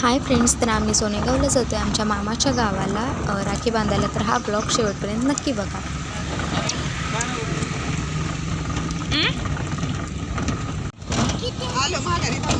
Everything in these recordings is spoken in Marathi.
हाय फ्रेंड्स तर आम्ही सोनेगावला जातो आहे आमच्या मामाच्या गावाला राखी बांधायला. तर हा ब्लॉग शेवटपर्यंत नक्की बघा. आलो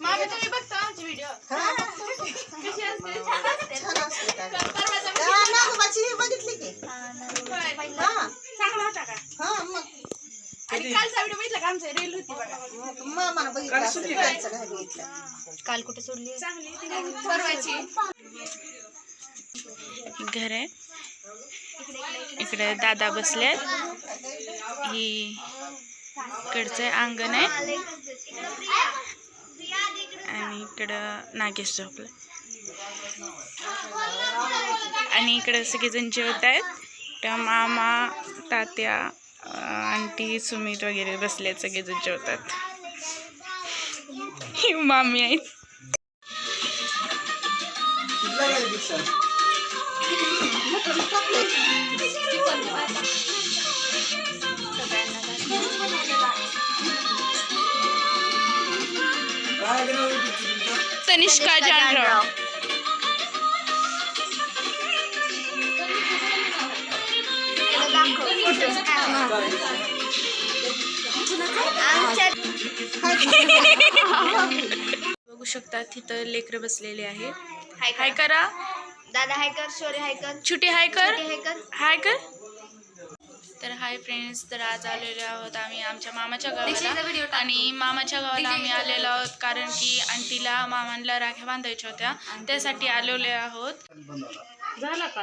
मागे तुम्ही बघता आमचे व्हिडिओ कशी असते? छान असते. छान असते. काय. परवाचा त्या नागोबाची ही बघितली की. हा चांगला होता का? हा मग. आणि कालचा व्हिडिओ बघितला का आमचा? रील होती बघा. मग मामानं बघितलं असेल, कालचं घरी बघितलं. काल कुठे सोडली? चांगली ती परवाची घर. आहे इकडे. दादा बसल्यात ही इकडचं अंगण आहे. आणि इकडं नागेश झोपलं आणि इकडं सगळेजण जेवत आहेत. त्या मामा तात्या आंटी सुमित वगैरे बसलेत सगळेजण जेवतात ही मामी आहेत. तनिष्का जानराव बघू शकता तिथं लेकरं बसलेले आहेत हाय करा. दादा हाय कर शौर्य हाय कर. छुटी हाय कर. हाय कर. हाय कर. तर हाय फ्रेंड्स तर आज आलेलो आहोत आम्ही आमच्या मामाच्या गावाला. आणि मामाच्या गावाला आम्ही आलेलो आहोत कारण की आंटीला मामांना राख्या बांधायच्या होत्या. त्यासाठी आलेलो आहोत. झाला का?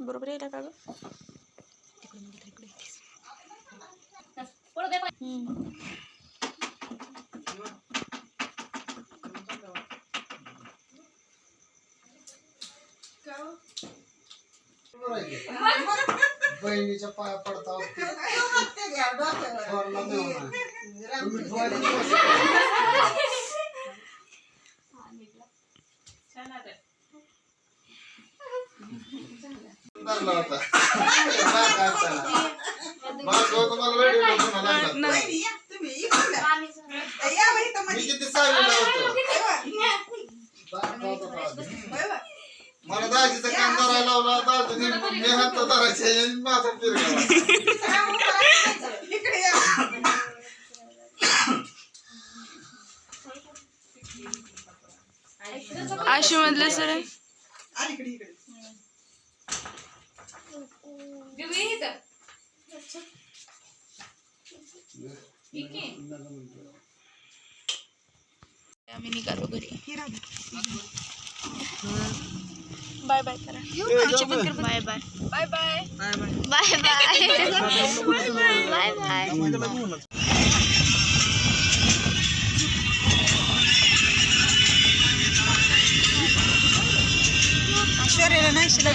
बरोबर आहे का ग बहिणीच्या पाया पडता ते घ्या, डोक्यावर. थोरला मेहुणा. तुम्ही मी किती सावीला होतो मला दाजीचा कान धरायला लावला दाजीने मी हात धरायचे आणि माझा फिरला सर आम्ही निघालो घरी ही। राहू दे. बाय बाय करा। Bye. Bye bye. Bye bye. Bye bye. Bye bye. Picture ಇಲ್ಲ ನಾ ಇಷ್ಟ